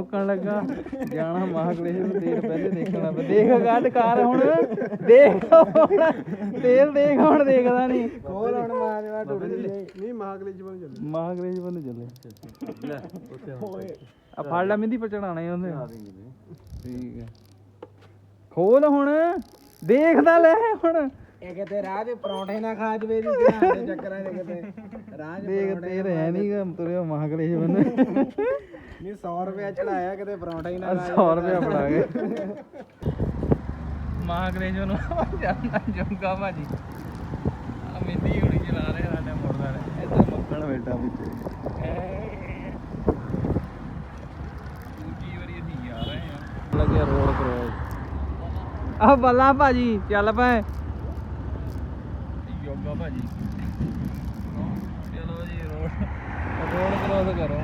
ਮੁੱਕਣ ਲੱਗਾ। ਜਾਣਾ ਮਹਾਕਲੇਸ਼ ਨੂੰ ਤੇਲ ਪਹਿਲੇ ਦੇਖਣਾ ਪੈ ਦੇਖ ਗੱਲ ਕਰ ਹੁਣ। ਦੇਖ ਹੁਣ। ਤੇਲ ਦੇਖ ਹੁਣ ਦੇਖਦਾ ਨਹੀਂ। ਕੋਲ ਹੁਣ ਮਾਰਵਾ ਟੁੱਟ ਗਈ ਨਹੀਂ। ਮਾਗਲੇ ਜੀਵਨ ਚੱਲੇ। ਮਹਾਕਲੇਸ਼ ਬੰਨ ਚੱਲੇ। ਆ ਫੜ ਲੈ ਮਿੰਦੀ ਪਰ ਚੜਾਣਾ ਉਹਨੇ ਠੀਕ ਹੈ। ਖੋਲ ਹੁਣ। ਦੇਖਦਾ ਲੈ ਹੁਣ। ਇਹ ਕਿਤੇ ਰਾਹ 'ਚ ਪਰੌਂਠੇ ਨਾ ਖਾ ਜਵੇ ਦੀ ਧਿਆਨ ਦੇ ਚੱਕਰਾਂ ਦੇ ਕਿਤੇ ਰਾਹ 'ਚ ਦੇਖ ਤੇਲ ਹੈ ਨਹੀਂ ਗਾ ਤੁਰਿਆ ਮਹਾਕਲੇਸ਼ ਬੰਨ ਨਹੀਂ 100 ਰੁਪਏ ਚੜਾਇਆ ਕਿਤੇ ਪਰੌਂਠਾ ਹੀ ਨਾ ਖਾ 100 ਰੁਪਏ ਫੜਾ ਗਏ। ਮਹਾਕਲੇਸ਼ ਨੂੰ ਜਾਂਦਾ ਜੁਗਾ ਭਾਜੀ। ਆ ਮਿੰਦੀ ਹੁਣੀ ਚਲਾ ਰਿਹਾ ਸਾਡੇ ਮੋੜਦਾ ਰਿਹਾ ਇੱਧਰ ਮੁੱਕਣ ਬੈਠਾ ਵਿੱਚ। ਦੂਜੀ ਵਾਰੀ ਅਸੀਂ ਆ ਰਹੇ ਆ ਲੱਗਿਆ ਰੋਡ ਕਰੋ ਆ ਬੱਲਾ ਭਾਜੀ ਚੱਲ ਪਏ। ਭਾਜੀ। ਚਲੋ ਜੀ ਰੋਡ ਰੋਡ ਕ੍ਰੋਸ ਕਰੋ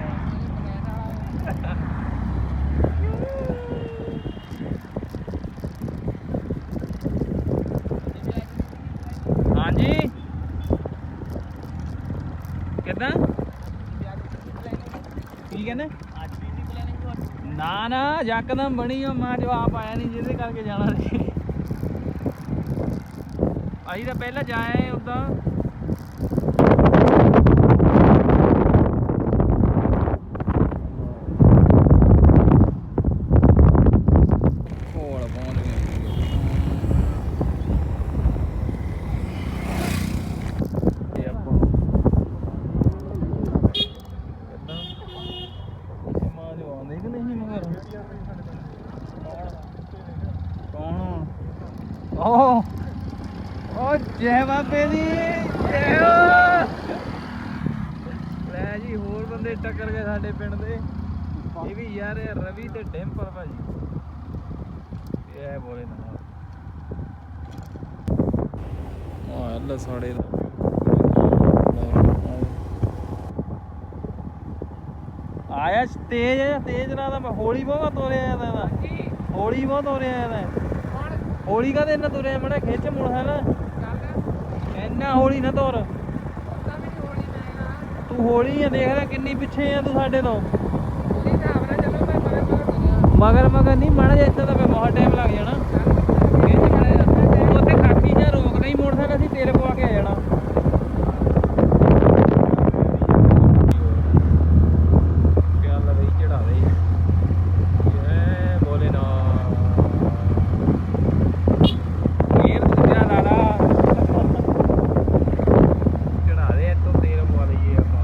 ਹਾਂਜੀ। ਕਿੱਦਾਂ? ਕੀ ਕਹਿੰਦੇ? ਨਾ ਨਾ ਯਕਦਮ ਬਣੀ ਉਹ ਮਾਂ ਜਵਾਬ ਆਇਆ ਨਹੀਂ ਜਿਹਦੇ ਕਰਕੇ ਜਾਣਾ ਸੀ। ਅਸੀਂ ਤਾਂ ਪਹਿਲਾਂ ਜਾਏ ਉਦਾਂ। ਕੋਲ ਪਹੁੰਚ ਗਏ ਇਹ ਆਪਾਂ ਕਿੱਦਾਂ ਇਹ ਮਾਂ ਜੋ ਕਿ ਬਾਬੇ ਦੀ ਜੈ। ਲੈ ਜੀ ਹੋਰ ਬੰਦੇ ਟੱਕਰ ਗਏ ਸਾਡੇ ਪਿੰਡ ਦੇ। ਇਹ ਵੀ ਯਾਰ ਇਹ ਰਵੀ ਤੇ ਡੈਂਪਰ ਭਾਜੀ। ਇਹ ਬੋਲੇ ਨਾ ਆ ਅੱਲਾ ਦਾ। ਆਇਆ ਤੇਜ਼ ਹੈ ਤੇਜ਼ ਨਾ ਤਾਂ ਮੈਂ ਹੌਲੀ ਬਹੁਤ ਤੋਰਿਆ ਜਾਂਦਾ ਇਹਦਾ ਹੌਲੀ ਬਹੁਤ ਤੋਰਿਆ ਜਾਂਦਾ ਹੌਲੀ ਕਾਹਦੇ ਇੰਨਾ ਤੁਰਿਆ? ਮੜਾ ਖਿੱਚ ਮੁੜ ਹੈ ਨਾ। ਇੰਨਾ ਹੌਲੀ ਨਾ ਤੋਰ। ਤੂੰ ਹੌਲੀ ਆ ਦੇਖ ਲੈ ਕਿੰਨੀ ਪਿੱਛੇ ਆ ਤੂੰ ਸਾਡੇ ਤੋਂ। ਮਗਰ ਮਗਰ ਨਹੀਂ ਮੜਾ ਜਿਹਾ ਇੱਦਾਂ ਤਾਂ ਫੇ ਬਹੁਤ ਟਾਈਮ ਲੱਗ ਜਾਣਾ। ਉੱਥੇ ਕਾਕੀ ਜਾਂ ਰੋਕਦਾ ਹੀ ਮੋਟਰਸਾਈਕਲ ਅਸੀਂ ਤੇਲ ਪਵਾ ਕੇ ਆ ਜਾਣਾ ਕਿਆ ਲਵਈ ਚੜਾ ਦੇ ਇਹ ਬੋਲੇ ਨਾ ਇਹ ਦੂਜਾ ਲਾ ਲਾ ਚੜਾ ਦੇ ਇੱਥੋਂ ਤੇਲ ਪਵਾ ਲਈਏ ਆਪਾਂ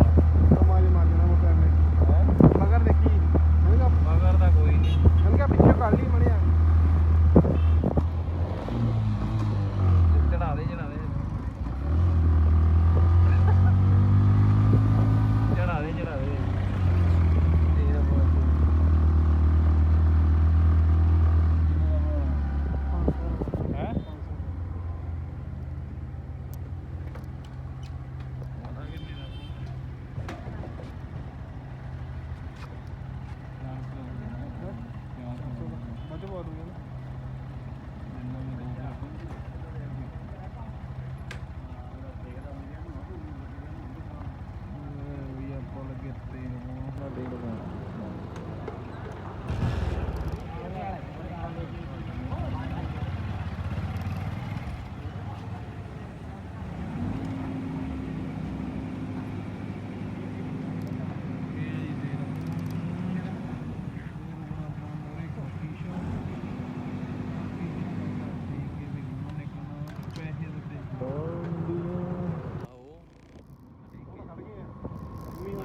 ਕਮਾਲ ਮਾਰ ਦੇਣਾ ਮੋਟਰ ਨੇ ਮਗਰ ਦੇਖੀ ਮੈਂ ਮਗਰ ਤਾਂ ਕੋਈ ਨਹੀਂ ਕਿਹਾ ਪਿੱਛੇ ਕਰ ਲਈ ਮੜਿਆ ਚੜਾ ਦੇ ਚੜਾ ਦੇ ਚੜਾ ਦੇ ਚੜਾ ਦੇ ਤੇਲ ਪਵਾ ਹੈ ਉਹਦਾ ਕਿੰਨੇ ਦਾ ਮੱਝ ਬੋਲ ਦੂੰਗਾ ਵੀ ਆਪਾਂ ਲੱਗੇ ਤੇਲ ਪਾਉਣ ਸਾਡੇ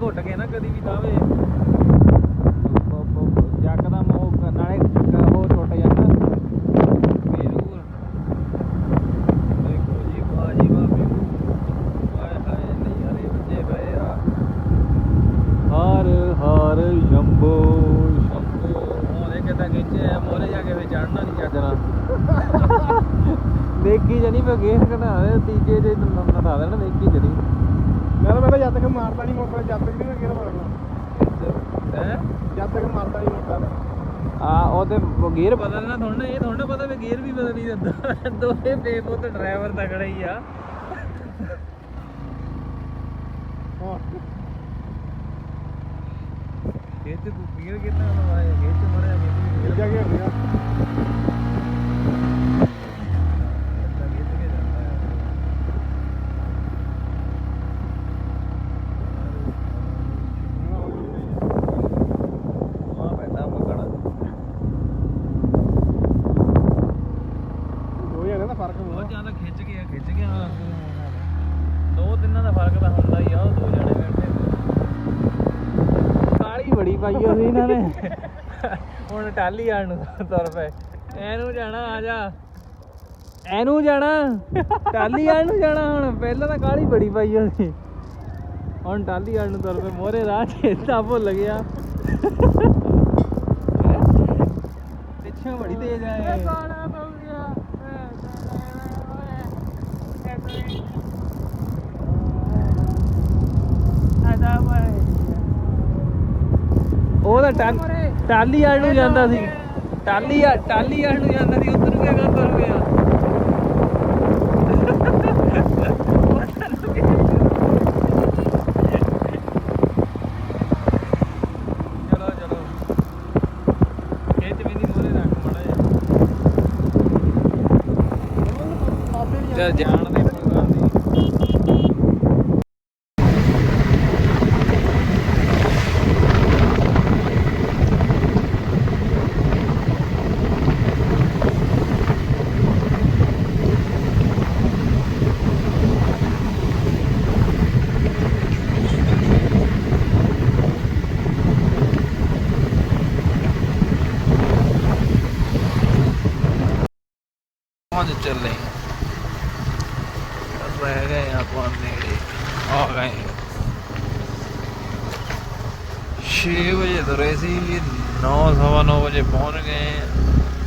ਘੁੱਟ ਕੇ ਨਾ ਕਦੀ ਵੀ ਲਾਵੇ ਜੱਕ ਦਾ ਮੋਹ ਨਾਲੇ ਉਹ ਟੁੱਟ ਜਾਂਦਾ ਫੇਰ ਹੋਰ ਦੇਖੋ ਜੀ ਬਾਜੀ ਬਾਬੇ ਹਾਏ ਹਾਏ ਨਜ਼ਾਰੇ ਵੱਜੇ ਪਏ ਆ ਹਰ ਹਰ ਸ਼ੰਭੂ ਸ਼ੰਭੂ ਮੋਰੇ ਕਿਤਾ ਖਿੱਚੇ ਮੋਰੇ ਜਾ ਕੇ ਵੇ ਚੜਨਾ ਨਹੀਂ ਚੱਜਣਾ ਦੇਖੀ ਜਣੀ ਮੈਂ ਗੇਰ ਕਢਾ ਦੇ ਤੀਜੇ ਦੇ ਨੰਬਰ ਲਾ ਦੇਣਾ ਦੇਖੀ ਜਣੀ ਮੈਂ ਤਾਂ ਜਦ ਤੱਕ ਮਾਰਦਾ ਨਹੀਂ ਮੋਟਰ ਜਦ ਤੱਕ ਨਹੀਂ ਗੇਰ ਮਾਰਨਾ ਹੈ? ਜਦ ਤੱਕ ਮਾਰਦਾ ਨਹੀਂ ਮੋਟਰ ਆ ਉਹ ਤੇ ਗੇਅਰ ਬਦਲਣਾ ਥੋੜਾ ਇਹ ਥੋੜਾ ਪਤਾ ਵੀ ਗੇਅਰ ਵੀ ਬਦਲ ਦਿੰਦਾ। ਦੋਵੇਂ ਬੇਪੁੱਤ ਡਰਾਈਵਰ ਤਗੜਾ ਹੀ ਆ। ਹਾਂ ਖੇਚ ਤੂੰ ਗੇਅਰ ਕਿੰਨਾ ਲਵਾਇਆ? ਖੇਚ ਮੜਿਆ ਇਹ ਜਾ ਕੇ ਗਿਆ ਆ ਬੈਠਾ ਮਕੜਾ ਦੋ ਜਣੇ ਦਾ ਫ਼ਰਕ ਬਹੁਤ ਜ਼ਿਆਦਾ ਖਿੱਚ ਗਿਆ ਖਿੱਚ ਗਿਆ ਦੋ ਤਿੰਨਾਂ ਦਾ ਫ਼ਰਕ ਤਾਂ ਹੁੰਦਾ ਹੀ ਆ ਉਹ ਦੋ ਜਣੇ ਬੈਠੇ ਕਾਲੀ ਬੜੀ ਪਾਈ ਹੋਈ ਇਹਨਾਂ ਨੇ। ਹੁਣ ਟਾਲੀ ਆਣ ਨੂੰ ਤੁਰ ਪਏ। ਐਨੂੰ ਜਾਣਾ ਆ ਜਾ। ਐਨੂੰ ਜਾਣਾ। ਟਾਲੀ ਆਣ ਨੂੰ ਜਾਣਾ ਹੁਣ। ਪਹਿਲਾਂ ਤਾਂ ਕਾਲੀ ਬੜੀ ਪਾਈ ਹੋਈ। ਸੀ ਹੁਣ ਟਾਲੀ ਆਣ ਨੂੰ ਤੁਰ ਪਏ। ਮੋਰੇ ਰਾਹ ਚੇਤਾ ਭੁੱਲ ਗਿਆ। ਪਿੱਛੋਂ ਬੜੀ ਤੇਜ਼ ਆਏ। ਤਾਂ ਟਾਲ ਟਾਲੀ ਆੜ ਨੂੰ ਜਾਂਦਾ ਸੀ। ਟਾਲੀ ਆ ਟਾਲੀ ਆੜ ਨੂੰ ਜਾਂਦਾ ਸੀ, ਉਧਰ ਨੂੰ ਕਿਆ ਤੁਰ ਪਿਆ। ਚਲੋ ਚਲੋ। ਖੇਤ ਵੀ ਨਹੀਂ ਮੋਰੇ ਰੱਖ ਮੜਾ ਜਾਣ ਦੇ ਕੋਈ ਗੱਲ ਨਹੀਂ ਪਹੁੰਚ ਚੱਲੇ ਰਹਿ ਗਏ ਆਪਾਂ ਨੇੜੇ ਆ ਗਏ 6 ਵਜੇ ਤੁਰੇ ਸੀ 9 ਸਵਾ 9 ਵਜੇ ਪਹੁੰਚ ਗਏ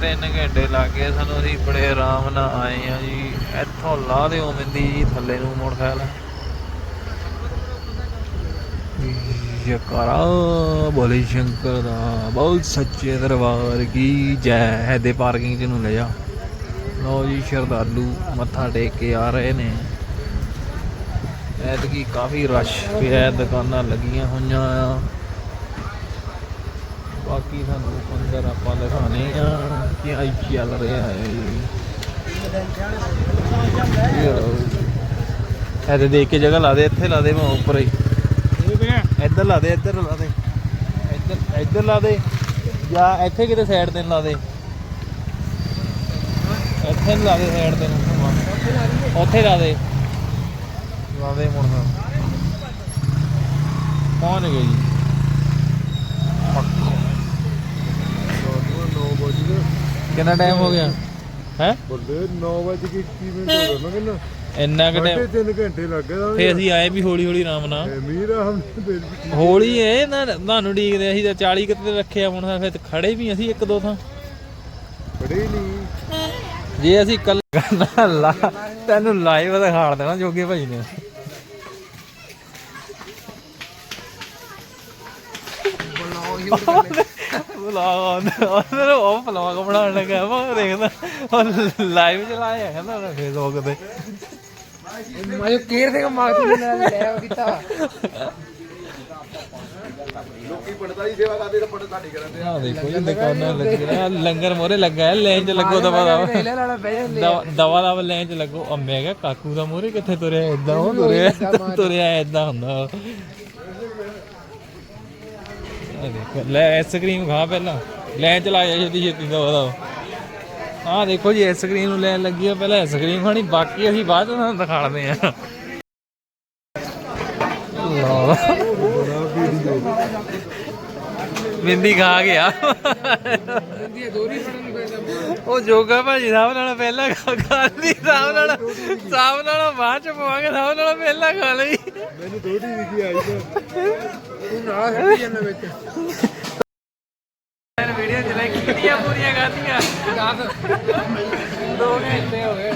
3 ਘੰਟੇ ਲੱਗ ਸਾਨੂੰ ਅਸੀਂ ਬੜੇ ਆਰਾਮ ਨਾਲ ਆਏ ਆ ਜੀ। ਇੱਥੋਂ ਲਾ ਦਿਓ ਮਿੰਦੀ ਜੀ ਥੱਲੇ ਨੂੰ ਮੋਟਰਸਾਈਕਲ। ਜਕਾਰਾ ਬੋਲੇ ਸ਼ੰਕਰ ਦਾ ਬਹੁਤ ਸੱਚੇ ਦਰਬਾਰ ਕੀ ਜੈ ਇਹਦੇ ਪਾਰਕਿੰਗ ਚ ਨੂੰ ਲੈ ਜਾ। ਲਓ ਜੀ, ਸ਼ਰਧਾਲੂ ਮੱਥਾ ਟੇਕ ਕੇ ਆ ਰਹੇ ਨੇ। ਐਤਕੀ ਕਾਫੀ ਰਸ਼ ਪਿਆ ਦੁਕਾਨਾਂ ਲੱਗੀਆਂ ਹੋਈਆਂ ਆ। ਬਾਕੀ ਸਾਨੂੰ ਅੰਦਰ ਆਪਾਂ ਦਿਖਾਣੇ ਆ ਕਿ ਆਈ ਚੱਲ ਰਿਹਾ ਹੈ। ਇਹਦੇ ਦੇਖ ਕੇ ਜਗ੍ਹਾ ਲਾ ਦੇ, ਇੱਥੇ ਲਾ ਦੇ ਮੈਂ ਉੱਪਰ ਹੀ। ਇੱਧਰ ਲਾ ਦੇ, ਇੱਧਰ ਲਾ ਦੇ। ਇੱਧਰ ਇੱਧਰ ਲਾ ਦੇ ਜਾਂ ਇੱਥੇ ਕਿਤੇ ਸਾਈਡ ਤੇ ਲਾ ਦੇ। ਇੱਥੇ ਲਾ ਦੇ ਸਾਈਡ ਤੇ। ਉੱਥੇ ਲਾ ਦੇ। ਲਾ ਦੇ ਮੁੜ ਪਹੁੰਚ ਗਏ ਜੀ। ਕਿੰਨਾ ਟਾਈਮ ਹੋ ਗਿਆ? ਹੈ? ਬੱਲੇ 9 ਵਜੇ ਕੇ 21 ਮਿੰਟ ਹੋ ਗਏ। ਮੈਂ ਕਹਿੰਦਾ ਇੰਨਾ ਕਿ ਟਾਈਮ 3 ਘੰਟੇ ਲੱਗ ਗਏ ਫੇ ਅਸੀਂ ਆਏ ਵੀ ਹੌਲੀ ਹੌਲੀ ਆਰਾਮ ਨਾਲ। ਮੀਰ ਵੀ ਹੌਲੀ ਏ ਨਾ ਤੁਹਾਨੂੰ ਡੀਕਦੇ ਅਸੀਂ ਤਾਂ 40 ਕਿਤੇ ਰੱਖਿਆ ਹੁਣ ਫਿਰ ਖੜੇ ਵੀ ਅਸੀਂ ਇੱਕ ਦੋ ਥਾਂ। ਬੜੇ ਨਹੀਂ। ਜੇ ਅਸੀਂ ਕੱਲ ਕਰਨਾ ਲਾ ਤੈਨੂੰ ਲਾਈਵ ਦਿਖਾੜ ਦੇਣਾ ਜੋਗੇ ਭਾਈ ਨੇ। ਵਲੌਗ ਉਹਨਾਂ ਨੂੰ ਉਹ ਵਲੌਗ ਬਣਾਉਣ ਲੱਗਾ। ਮੈਂ ਦੇਖਦਾ ਉਹ ਲਾਈਵ ਚਲਾਇਆ ਹੈ ਨਾ ਉਹਨੇ ਫੇਸਬੁੱਕ ਤੇ। ਮੈਂ ਕੇਰ ਦੇ ਮਾਗ ਤੂੰ ਲੈ ਲੈ ਕੀਤਾ। ਆ। ਦੇਖੋ ਜੀ ਦੁਕਾਨਾਂ ਲੱਗੀਆਂ ਲੰਗਰ ਮੋਰੇ ਲੱਗਾ ਹੈ ਲੈਣ ਚ ਲੱਗੋ ਦਵਾ ਦਵਾ। ਲੈ ਲੈ ਲੈ ਦਵਾ- ਲੈਣ ਚ ਲੱਗੋ। ਆ ਮੈਂ ਕਿਹਾ ਕਾਕੂ ਦਾ ਮੋਰੇ ਕਿੱਥੇ ਤੁਰਿਆ? ਇਦਾਂ ਉਹ ਤੁਰਿਆ ਤੁਰਿਆ ਇਦਾਂ ਹੁੰਦਾ। ਉਹ। ਦੇਖੋ, ਲੈ ਆਈਸਕ੍ਰੀਮ ਖਾ ਪਹਿਲਾਂ। ਲੈਣ ਚ ਜਾ ਛੇਤੀ ਛੇਤੀ ਦਵਾ ਦਵਾ ਆ ਦੇਖੋ ਜੀ ਆਈਸਕ੍ਰੀਮ ਨੂੰ ਲੈਣ ਲੱਗੀ ਆ ਪਹਿਲਾਂ ਆਈਸਕ੍ਰੀਮ ਖਾਣੀ, ਬਾਕੀ ਅਸੀਂ ਬਾਅਦ ਚ ਤੁਹਾਨੂੰ ਦਿਖਾੜਦੇ ਆ। ਬਿੰਦੀ ਖਾ ਗਿਆ। ਦੀ ਦੋਰੀ ਫੜਨ ਪੈਂਦਾ ਉਹ ਜੋਗਾ ਭਾਜੀ ਸਾਹਿਬ ਨਾਲ ਪਹਿਲਾਂ ਖਾ ਲਈ, ਸਾਹਿਬ ਨਾਲ ਸਾਹਿਬ ਨਾਲ ਬਾਅਦ ਚ ਪਵਾਂਗੇ, ਸਾਹਿਬ ਨਾਲ ਪਹਿਲਾਂ ਖਾ ਲਈ। ਮੈਨੂੰ ਦੋਰੀ ਦਿਖੀ ਆਈ ਤੂੰ ਨਾਲ ਹੱਟੀ ਜਾਂਦਾ ਵਿੱਚ ਵੀਡੀਓ ਚਲਾਈ ਕਿੰਨੀਆਂ ਪੂਰੀਆਂ ਕਰਦੀਆਂ ਦੋ ਘੰਟੇ ਹੋ ਗਏ।